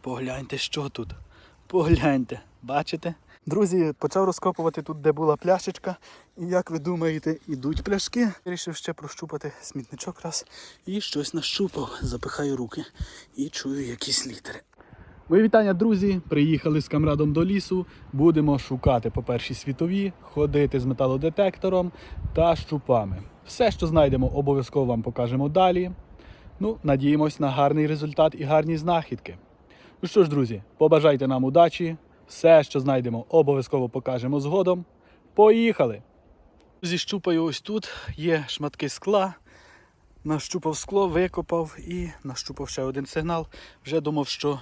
погляньте, що тут. Погляньте, бачите? Друзі, почав розкопувати тут, де була пляшечка. І як ви думаєте, ідуть пляшки. Вирішив ще прощупати смітничок раз і щось нащупав. Запихаю руки і чую якісь літери. Мої вітання, друзі! Приїхали з камрадом до лісу. Будемо шукати по першій світовій, ходити з металодетектором та щупами. Все, що знайдемо, обов'язково вам покажемо далі. Ну, надіємось на гарний результат і гарні знахідки. Ну що ж, друзі, побажайте нам удачі. Все, що знайдемо, обов'язково покажемо згодом. Поїхали! Друзі, щупаю ось тут. Є шматки скла. Нащупав скло, викопав і нащупав ще один сигнал. Вже думав, що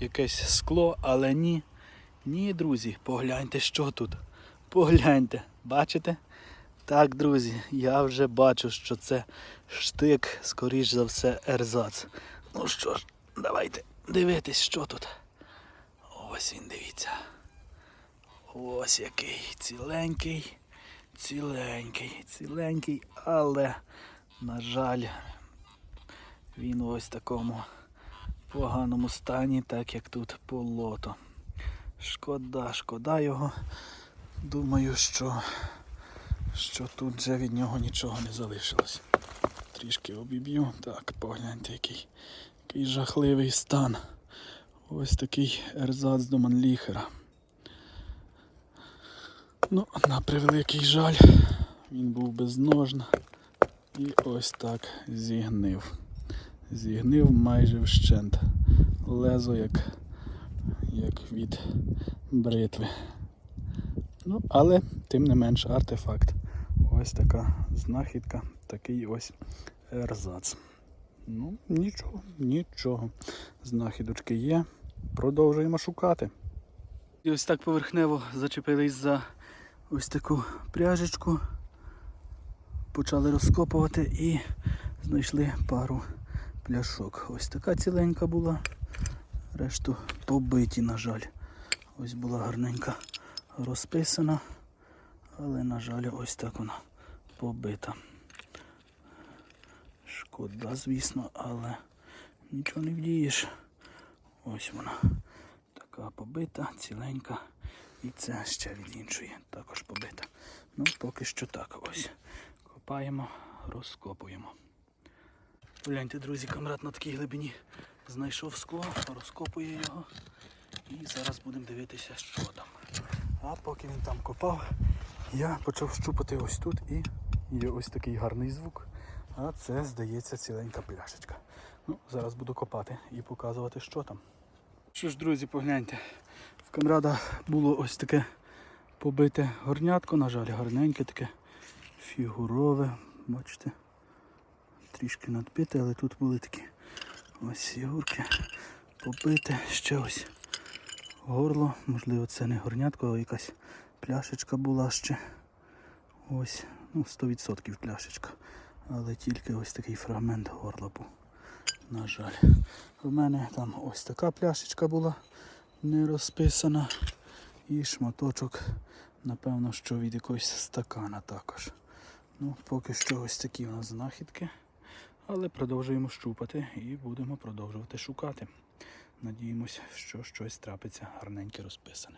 якесь скло, але ні. Ні, друзі, погляньте, що тут. Погляньте, бачите? Так, друзі, я вже бачу, що це штик, скоріш за все, ерзац. Ну що ж, давайте дивитись, що тут. Ось він, дивіться. Ось який ціленький, ціленький, ціленький, але, на жаль, він ось в такому поганому стані, так як тут полото. Шкода, шкода його. Думаю, що, що тут вже від нього нічого не залишилось. Трішки обіб'ю. Так, погляньте, який, який жахливий стан. Ось такий ерзац до Манліхера. Ну, на превеликий жаль, він був безножна і ось так зігнив. Зігнив майже вщент. Лезо як, як від бритви. Ну, але тим не менш артефакт. Ось така знахідка, такий ось ерзац. Ну, нічого, нічого. Знахідочки є. Продовжуємо шукати. І ось так поверхнево зачепились за ось таку пряжечку. Почали розкопувати і знайшли пару пляшок. Ось така ціленька була. Решту побиті, на жаль. Ось була гарненька розписана. Але, на жаль, ось так вона побита. Шкода, звісно, але нічого не вдієш. Ось вона. Така побита, ціленька. І це ще від іншої також побита. Ну, поки що так ось. Копаємо, розкопуємо. Гляньте, друзі, камрад на такій глибині знайшов скло, розкопує його. І зараз будемо дивитися, що там. А поки він там копав, я почав щупати ось тут і є ось такий гарний звук. А це, здається, ціленька пляшечка. Ну, зараз буду копати і показувати, що там. Що ж, друзі, погляньте. В камрада було ось таке побите горнятко, на жаль, гарненьке таке фігурове. Бачите? Трішки надбите, але тут були такі ось фігурки побите. Ще ось горло. Можливо, це не горнятко, а якась пляшечка була ще. Ось, ну, 100% пляшечка. Але тільки ось такий фрагмент горла. На жаль. У мене там ось така пляшечка була не розписана. І шматочок, напевно, що від якогось стакана також. Ну, поки що ось такі у нас знахідки. Але продовжуємо щупати і будемо продовжувати шукати. Надіємося, що щось трапиться гарненьке розписане.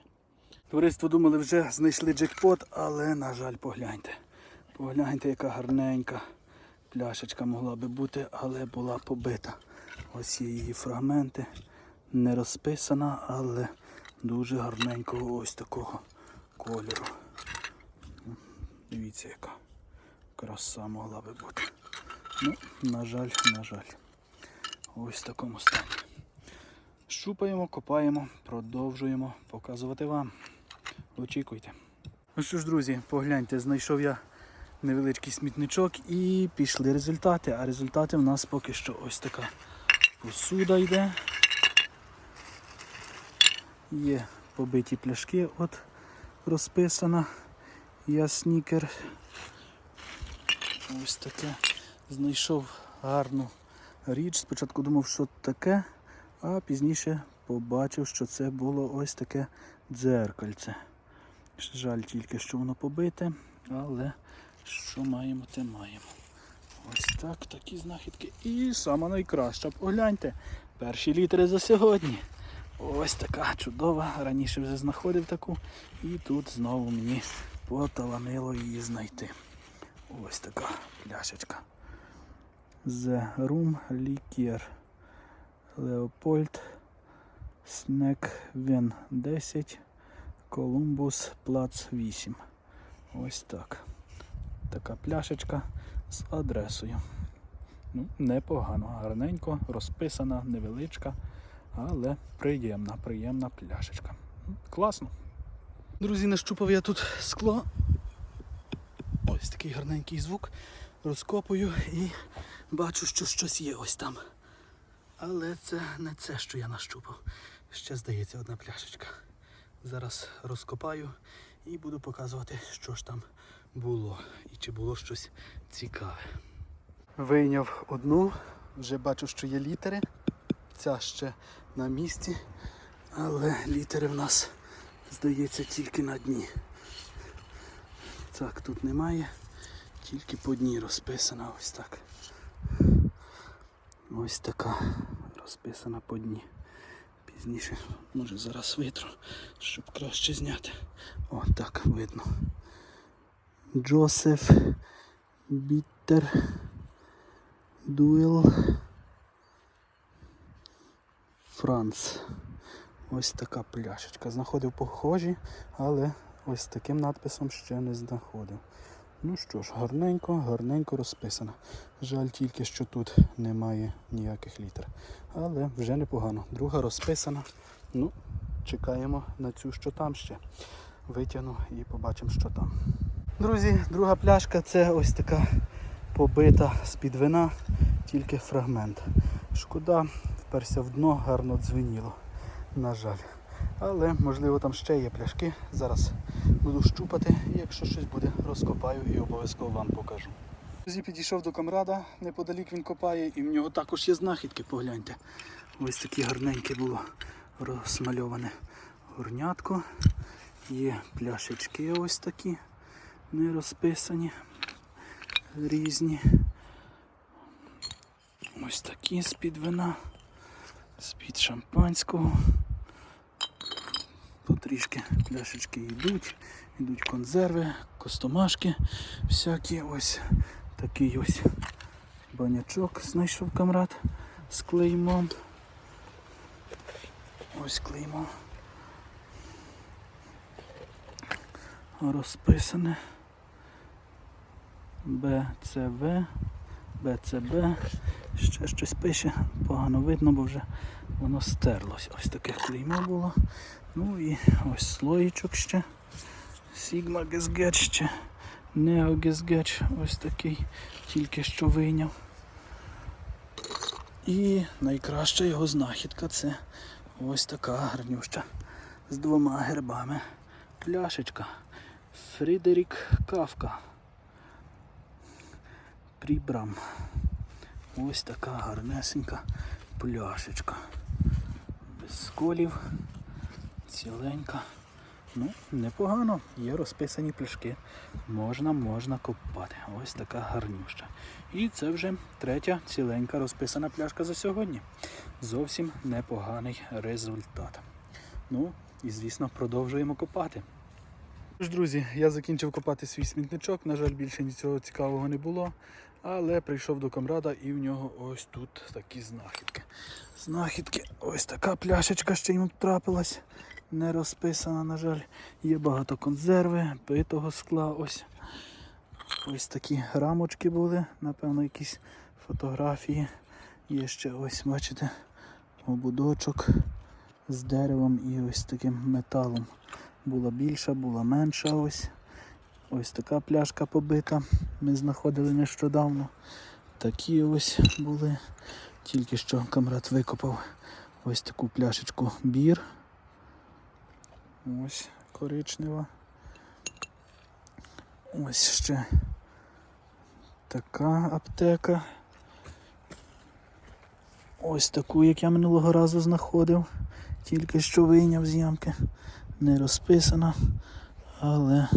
Товариство думали, вже знайшли джекпот, але, на жаль, погляньте. Погляньте, яка гарненька пляшечка могла би бути, але була побита. Ось є її фрагменти. Не розписана, але дуже гарненького ось такого кольору. Дивіться, яка краса могла би бути. Ну, на жаль, на жаль. Ось в такому стані. Щупаємо, копаємо, продовжуємо показувати вам. Очікуйте. Ну що ж, друзі, погляньте, знайшов я невеличкий смітничок і пішли результати. А результати в нас поки що ось така посуда йде. Є побиті пляшки, от розписана. Я снікер. Ось таке. Знайшов гарну річ. Спочатку думав, що таке, а пізніше побачив, що це було ось таке дзеркальце. Жаль тільки, що воно побите, але що маємо, те маємо. Ось так, такі знахідки. І сама найкраща. Погляньте. Перші літери за сьогодні. Ось така чудова. Раніше вже знаходив таку. І тут знову мені поталанило її знайти. Ось така пляшечка. The Room Liquor. Leopold Snack Вен 10. Columbus Плац 8. Ось так. Така пляшечка з адресою. Ну, непогано, гарненько, розписана, невеличка, але приємна, приємна пляшечка. Класно. Друзі, нащупав я тут скло. Ось такий гарненький звук. Розкопую і бачу, що щось є ось там. Але це не це, що я нащупав. Ще здається одна пляшечка. Зараз розкопаю і буду показувати, що ж там було і чи було щось цікаве. Вийняв одну, вже бачу, що є літери. Ця ще на місці, але літери в нас, здається, тільки на дні. Так, тут немає, тільки по дні розписана ось так. Ось така розписана по дні. Пізніше, може зараз витру, щоб краще зняти. О, так видно. Джосеф Біттер Дуел Франц. Ось така пляшечка. Знаходив похожі, але ось таким надписом ще не знаходив. Ну що ж, гарненько, гарненько розписано. Жаль тільки, що тут немає ніяких літер. Але вже непогано. Друга розписана. Ну, чекаємо на цю, що там ще. Витягну і побачимо, що там. Друзі, друга пляшка це ось така побита з-під вина, тільки фрагмент. Шкода, вперся в дно, гарно дзвеніло. На жаль. Але можливо там ще є пляшки. Зараз буду щупати, якщо щось буде, розкопаю і обов'язково вам покажу. Друзі, підійшов до камрада, неподалік він копає, і в нього також є знахідки, погляньте. Ось такі гарненьке було розмальоване горнятко. Є пляшечки ось такі, не розписані, різні. Ось такі з-під вина, з-під шампанського. Потрішки пляшечки йдуть, йдуть консерви, костомашки всякі. Ось такий ось банячок знайшов камрад з клеймом. Ось клеймо. Розписане. БЦВ, БЦБ. Ще щось пише, погано видно, бо вже воно стерлось. Ось таке клеймо було. Ну і ось слоїчок ще. Sigma Gesgetch ще. Neo Gesgetch ось такий, тільки що вийняв. І найкраща його знахідка це ось така гарнюща з двома гербами. Пляшечка. Фрідерік Кавка. Прібрам. Ось така гарнесенька пляшечка. Без сколів, ціленька. Ну, непогано, є розписані пляшки. Можна, можна копати. Ось така гарнюща. І це вже третя ціленька розписана пляшка за сьогодні. Зовсім непоганий результат. Ну, і звісно, продовжуємо копати. Друзі, я закінчив копати свій смітничок. На жаль, більше нічого цікавого не було. Але прийшов до камрада і в нього ось тут такі знахідки. Знахідки, ось така пляшечка ще йому трапилась. Не розписана, на жаль. Є багато консерви, битого скла. Ось ось такі рамочки були, напевно, якісь фотографії. Є ще ось, бачите, ободочок з деревом і ось таким металом. Була більша, була менша ось. Ось така пляшка побита. Ми знаходили нещодавно. Такі ось були. Тільки що камрад викопав ось таку пляшечку бір. Ось коричнева. Ось ще така аптека. Ось таку, як я минулого разу знаходив. Тільки що вийняв з ямки. Не розписана, але,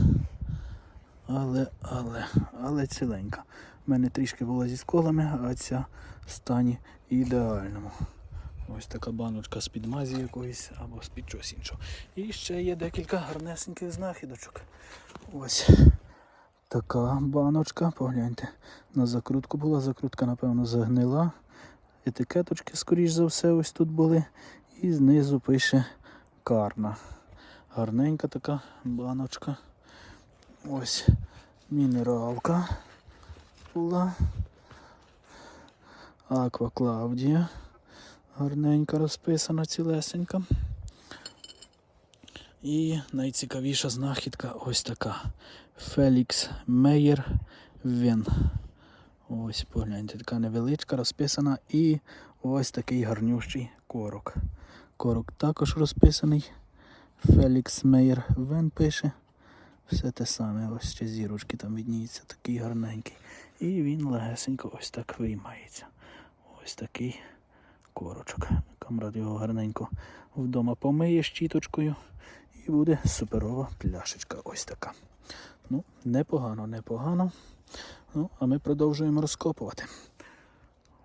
але, але, але ціленька. У мене трішки була зі сколами, а ця стані ідеальному. Ось така баночка з-під мазі якоїсь або з-під чогось іншого. І ще є декілька гарнесеньких знахідочок. Ось така баночка, погляньте. На закрутку була, закрутка, напевно, загнила. Етикеточки, скоріш за все, ось тут були. І знизу пише карна. Гарненька така баночка. Ось мінералка була. Аква Клаудія. Гарненька розписана цілесенька. І найцікавіша знахідка ось така. Фелікс Мейєр Вен. Ось погляньте, така невеличка, розписана. І ось такий гарнющий корок. Корок також розписаний. Фелікс Мейєр Вен пише. Все те саме, ось ще зірочки там відніються, такий гарненький. І він легесенько ось так виймається. Ось такий корочок. Камрад його гарненько вдома помиє щіточкою. І буде суперова пляшечка. Ось така. Ну, непогано, непогано. Ну, а ми продовжуємо розкопувати.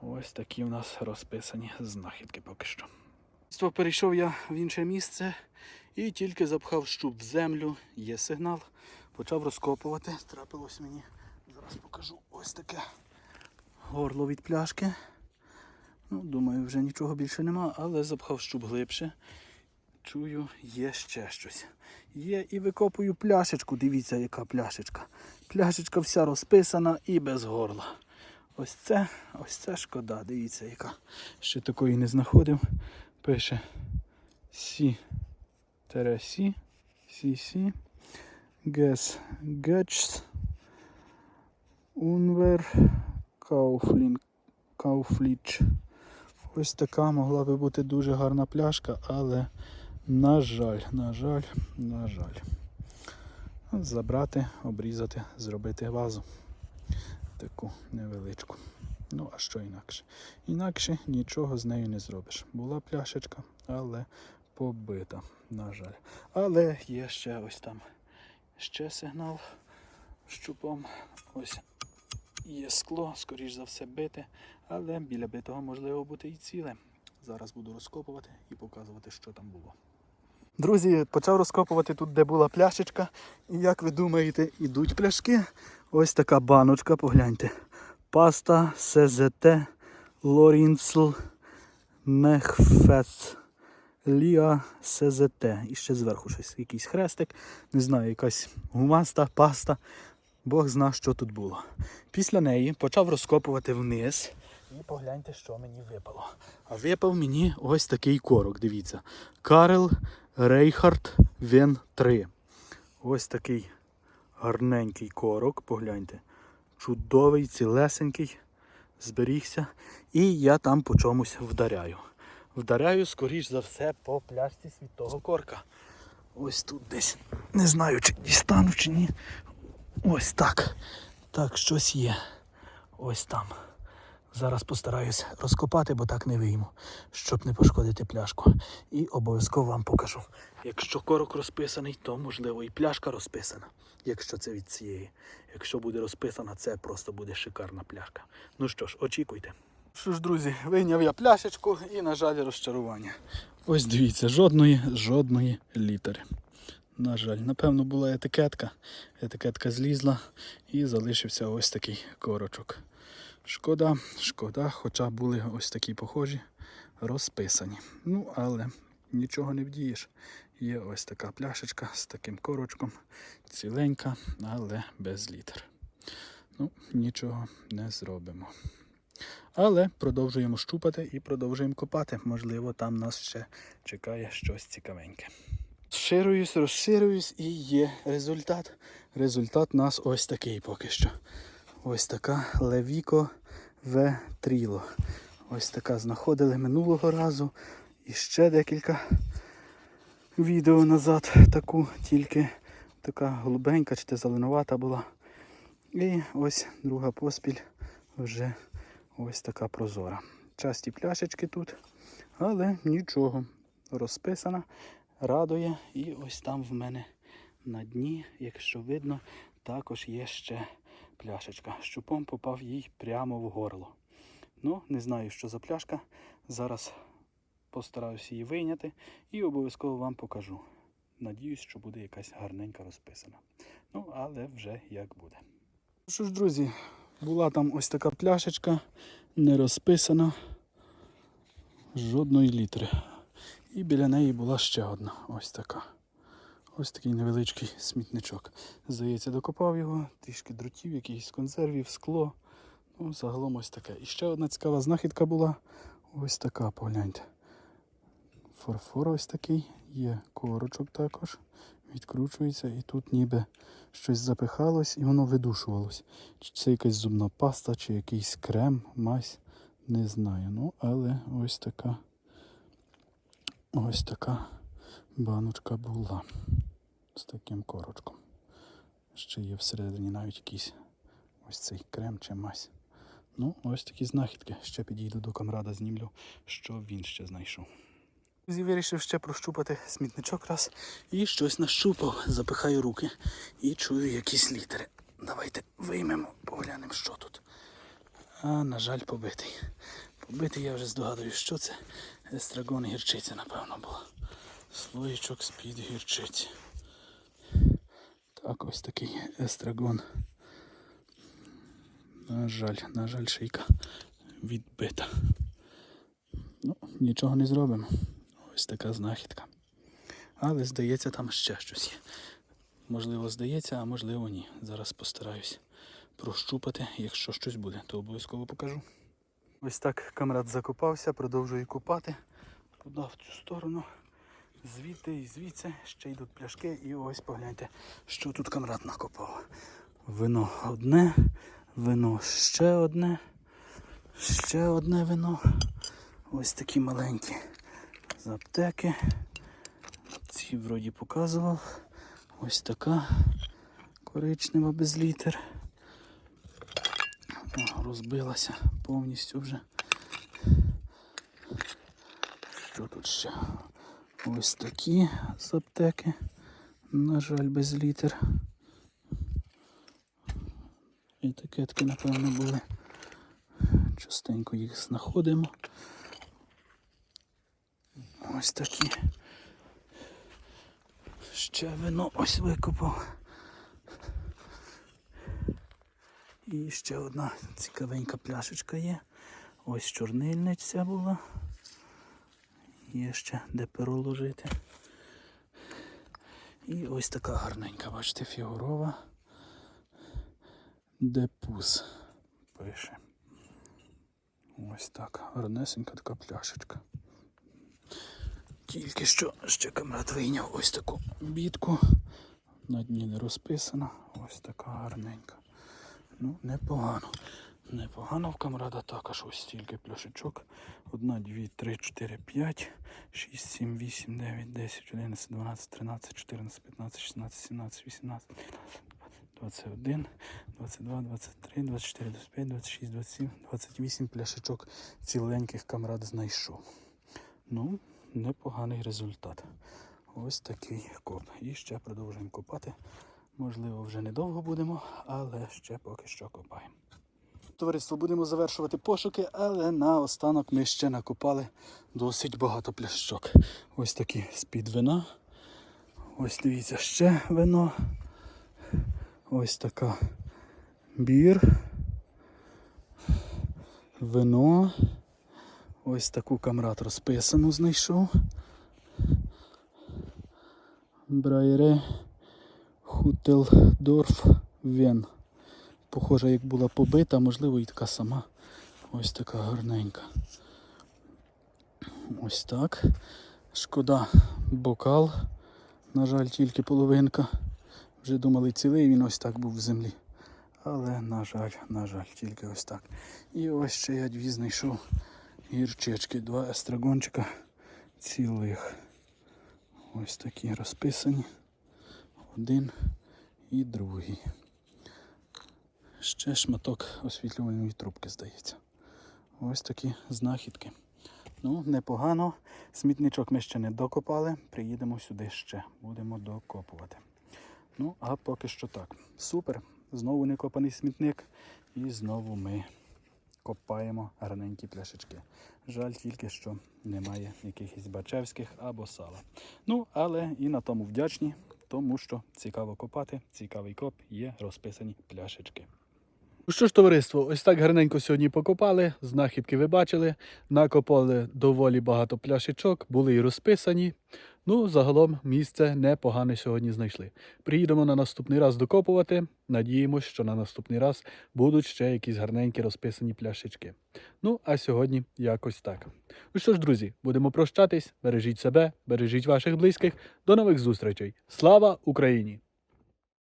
Ось такі в нас розписані знахідки поки що. Перейшов я в інше місце і тільки запхав щуп в землю, є сигнал. Почав розкопувати. Трапилось мені. Зараз покажу ось таке горло від пляшки. Ну, думаю, вже нічого більше нема, але запхав щуп глибше. Чую, є ще щось. Є і викопую пляшечку. Дивіться, яка пляшечка. Пляшечка вся розписана і без горла. Ось це, ось це шкода. Дивіться, яка. Ще такої не знаходив. Пише Сі Тересі. Сі Сі. Гес Гетчс. Унвер Кауфлін Кауфліч. Ось така могла би бути дуже гарна пляшка, але, на жаль, на жаль, на жаль. Забрати, обрізати, зробити вазу. Таку невеличку. Ну, а що інакше? Інакше нічого з нею не зробиш. Була пляшечка, але побита, на жаль. Але є ще ось там ще сигнал щупом. Ось Є скло, скоріш за все, бите, але біля битого можливо бути і ціле. Зараз буду розкопувати і показувати, що там було. Друзі, почав розкопувати тут, де була пляшечка. І як ви думаєте, ідуть пляшки. Ось така баночка, погляньте. Паста СЗТ Лорінцл Мехфец Ліа СЗТ. І ще зверху щось, якийсь хрестик. Не знаю, якась гумаста паста. Бог зна, що тут було. Після неї почав розкопувати вниз. І погляньте, що мені випало. А випав мені ось такий корок, дивіться. Карел Рейхард Вен 3. Ось такий гарненький корок, погляньте. Чудовий, цілесенький, зберігся. І я там по чомусь вдаряю. Вдаряю, скоріш за все, по пляшці світого корка. Ось тут десь. Не знаю, чи дістану, чи ні. Ось так. Так, щось є. Ось там. Зараз постараюсь розкопати, бо так не вийму, щоб не пошкодити пляшку. І обов'язково вам покажу. Якщо корок розписаний, то можливо і пляшка розписана. Якщо це від цієї. Якщо буде розписана, це просто буде шикарна пляшка. Ну що ж, очікуйте. Що ж, друзі, вийняв я пляшечку і, на жаль, розчарування. Ось дивіться, жодної, жодної літери. На жаль, напевно, була етикетка. Етикетка злізла і залишився ось такий корочок. Шкода, шкода, хоча були ось такі похожі, розписані. Ну, але нічого не вдієш. Є ось така пляшечка з таким корочком, ціленька, але без літер. Ну, нічого не зробимо. Але продовжуємо щупати і продовжуємо копати. Можливо, там нас ще чекає щось цікавеньке. Розширююсь, розширююсь і є результат. Результат нас ось такий поки що. Ось така Левіко В Тріло. Ось така знаходили минулого разу. І ще декілька відео назад таку, тільки така голубенька чи зеленувата була. І ось друга поспіль вже ось така прозора. Часті пляшечки тут, але нічого. Розписана, радує. І ось там в мене на дні, якщо видно, також є ще пляшечка. Щупом попав їй прямо в горло. Ну, не знаю, що за пляшка. Зараз постараюся її вийняти і обов'язково вам покажу. Надіюсь, що буде якась гарненька розписана. Ну, але вже як буде. Що ж, друзі, була там ось така пляшечка, не розписана, жодної літри. І біля неї була ще одна ось така. Ось такий невеличкий смітничок. Здається, докопав його, трішки дротів, якихось консервів, скло. Ну, загалом ось таке. І ще одна цікава знахідка була. Ось така, погляньте. Фарфор ось такий, є корочок також. Відкручується і тут ніби щось запихалось і воно видушувалось. Чи це якась зубна паста, чи якийсь крем, мазь, не знаю. Ну, але ось така. Ось така баночка була з таким корочком. Ще є всередині навіть якийсь ось цей крем чи мазь. Ну, ось такі знахідки. Ще підійду до камрада, знімлю, що він ще знайшов. Друзі, Вирішив ще прощупати смітничок раз і щось нащупав. Запихаю руки і чую якісь літери. Давайте виймемо, поглянемо, що тут. А, на жаль, побитий. Побитий я вже здогадуюсь, що це. Естрагон гірчиця, напевно, була. Слоїчок з-під гірчиці. Так, ось такий естрагон. На жаль, на жаль, шийка відбита. Ну, нічого не зробимо. Ось така знахідка. Але здається, там ще щось є. Можливо, здається, а можливо ні. Зараз постараюсь прощупати. Якщо щось буде, то обов'язково покажу. Ось так камрад закопався, продовжує копати. Туди в цю сторону. Звідти і звідси ще йдуть пляшки. І ось погляньте, що тут камрад накопав. Вино одне, вино ще одне, ще одне вино. Ось такі маленькі з аптеки. Ці вроді показував. Ось така коричнева без літер. О, розбилася повністю вже. Що тут ще? Ось такі з аптеки. На жаль, без літер. Етикетки, напевно, були. Частенько їх знаходимо. Ось такі. Ще вино ось викопав. І ще одна цікавенька пляшечка є. Ось чорнильниця була. Є ще де перо ложити. І ось така гарненька, бачите, фігурова. Депуз пише. Ось так. Гарнесенька така пляшечка. Тільки що ще камрад вийняв ось таку бітку. На дні не розписана. Ось така гарненька. Ну, непогано. Непогано в камрада також ось стільки пляшечок. Одна, дві, три, чотири, п'ять, шість, сім, вісім, дев'ять, десять, одинадцять, дванадцять, тринадцять, чотирнадцять, п'ятнадцять, шістнадцять, сімнадцять, вісімнадцять, двадцять один, двадцять два, двадцять три, двадцять чотири, двадцять п'ять, двадцять шість, двадцять сім, двадцять вісім пляшечок ціленьких камрад знайшов. Ну, непоганий результат. Ось такий коп. І ще продовжуємо копати. Можливо, вже недовго будемо, але ще поки що копаємо. Товариство, будемо завершувати пошуки, але наостанок ми ще накопали досить багато пляшок. Ось такі з-під вина. Ось дивіться, ще вино. Ось така бір. Вино. Ось таку камрад розписану знайшов. Брайре Хутелдорф Вен. Похоже, як була побита, можливо, і така сама. Ось така гарненька. Ось так. Шкода бокал. На жаль, тільки половинка. Вже думали цілий, він ось так був в землі. Але, на жаль, на жаль, тільки ось так. І ось ще я дві знайшов гірчички, два естрагончика цілих. Ось такі розписані. Один і другий. Ще шматок освітлювальної трубки, здається. Ось такі знахідки. Ну, непогано. Смітничок ми ще не докопали. Приїдемо сюди ще. Будемо докопувати. Ну, а поки що так. Супер. Знову некопаний смітник. І знову ми копаємо гарненькі пляшечки. Жаль тільки, що немає якихось бачевських або сала. Ну, але і на тому вдячні, тому що цікаво копати, цікавий коп, є розписані пляшечки. Ну що ж, товариство, ось так гарненько сьогодні покопали, знахідки ви бачили, накопали доволі багато пляшечок, були і розписані. Ну, загалом місце непогане сьогодні знайшли. Приїдемо на наступний раз докопувати. Надіємось, що на наступний раз будуть ще якісь гарненькі розписані пляшечки. Ну, а сьогодні якось так. Ну що ж, друзі, будемо прощатись. Бережіть себе, бережіть ваших близьких. До нових зустрічей. Слава Україні!